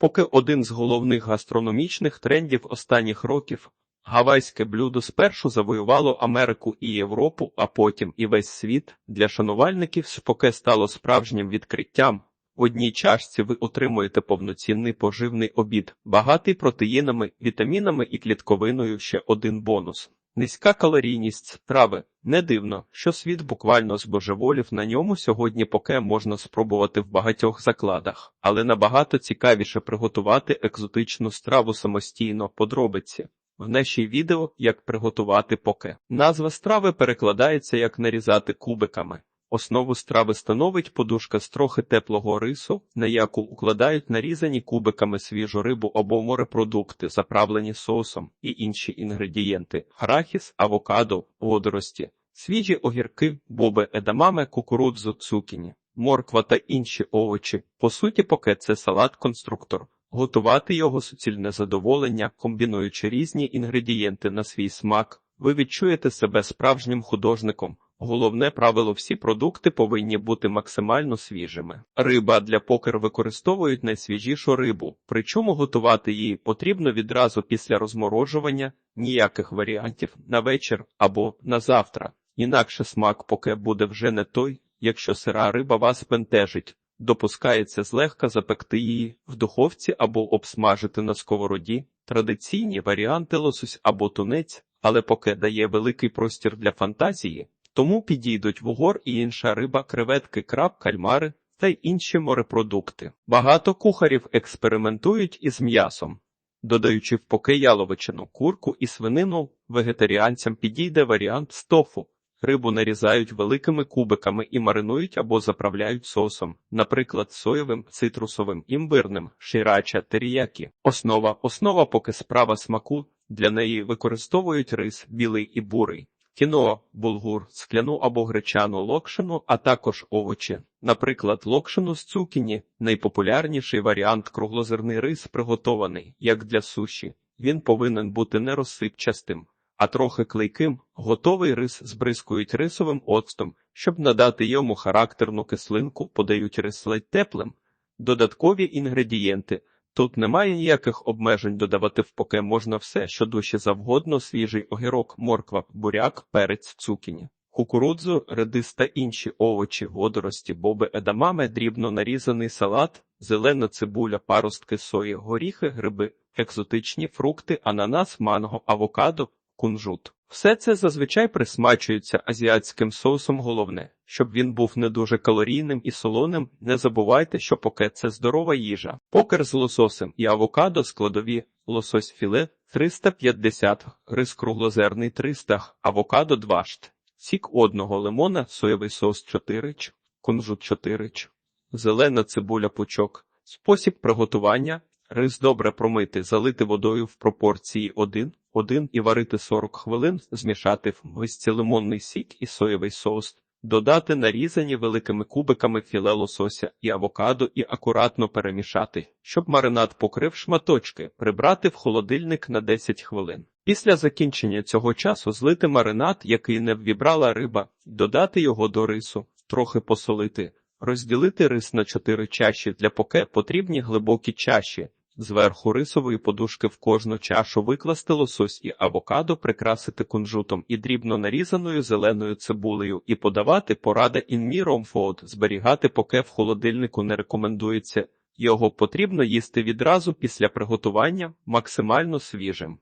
Поки один з головних гастрономічних трендів останніх років гавайське блюдо спершу завоювало Америку і Європу, а потім і весь світ. Для шанувальників споке стало справжнім відкриттям. В одній чашці ви отримуєте повноцінний поживний обід, багатий протеїнами, вітамінами і клітковиною ще один бонус. Низька калорійність страви. Не дивно, що світ буквально збожеволів на ньому сьогодні поке можна спробувати в багатьох закладах, але набагато цікавіше приготувати екзотичну страву самостійно подробиці. В нашій відео як приготувати поке. Назва страви перекладається як нарізати кубиками. Основу страви становить подушка з трохи теплого рису, на яку укладають нарізані кубиками свіжу рибу або морепродукти, заправлені соусом і інші інгредієнти: арахіс, авокадо, водорості, свіжі огірки, боби, едамаме, кукурудзу, цукіні, морква та інші овочі. По суті, поке це салат-конструктор. Готувати його суцільне задоволення, комбінуючи різні інгредієнти на свій смак, ви відчуєте себе справжнім художником. Головне правило всі продукти повинні бути максимально свіжими. Риба для покер використовують найсвіжішу рибу, причому готувати її потрібно відразу після розморожування, ніяких варіантів на вечір або на завтра. Інакше смак поке буде вже не той, якщо сира риба вас бентежить. Допускається злегка запекти її в духовці або обсмажити на сковороді. Традиційні варіанти лосось або тунець, але поки дає великий простір для фантазії, тому підійдуть вугор і інша риба, креветки, краб, кальмари та й інші морепродукти. Багато кухарів експериментують із м'ясом. Додаючи в поке яловичину, курку і свинину, вегетаріанцям підійде варіант з тофу. Рибу нарізають великими кубиками і маринують або заправляють соусом, наприклад, соєвим, цитрусовим, імбирним, ширача, теріякі. Основа основа поки справа смаку. Для неї використовують рис білий і бурий, кіно, булгур, скляну або гречану локшину, а також овочі. Наприклад, локшину з цукіні найпопулярніший варіант круглозерний рис приготований, як для суші. Він повинен бути не розсипчастим а трохи клейким, готовий рис збризкують рисовим оцтом, щоб надати йому характерну кислинку, подають рис ледь теплим. Додаткові інгредієнти. Тут немає ніяких обмежень додавати в поке можна все, що душі завгодно, свіжий огірок, морква, буряк, перець, цукіні. Кукурудзу, редис та інші овочі, водорості, боби, едамаме, дрібно нарізаний салат, зелена цибуля, паростки сої, горіхи, гриби, екзотичні фрукти, ананас, манго, авокадо, кунжут. Все це зазвичай присмачується азіатським соусом. Головне, щоб він був не дуже калорійним і солоним. Не забувайте, що поке це здорова їжа. Покер з лососем і авокадо складові лосось філе 350, рис круглозерний 300, авокадо 2 шт, сік одного лимона, соєвий соус 4 ч, кунжут 4 ч, зелена цибуля пучок. Спосіб приготування Рис добре промити, залити водою в пропорції 1, 1 і варити 40 хвилин, змішати в мисці лимонний сік і соєвий соус, додати нарізані великими кубиками філе лосося і авокадо і акуратно перемішати, щоб маринад покрив шматочки, прибрати в холодильник на 10 хвилин. Після закінчення цього часу злити маринад, який не ввібрала риба, додати його до рису, трохи посолити, розділити рис на 4 чаші для поке потрібні глибокі чаші. Зверху рисової подушки в кожну чашу викласти лосось і авокадо, прикрасити кунжутом і дрібно нарізаною зеленою цибулею і подавати порада інміром Mirom Зберігати поке в холодильнику не рекомендується. Його потрібно їсти відразу після приготування максимально свіжим.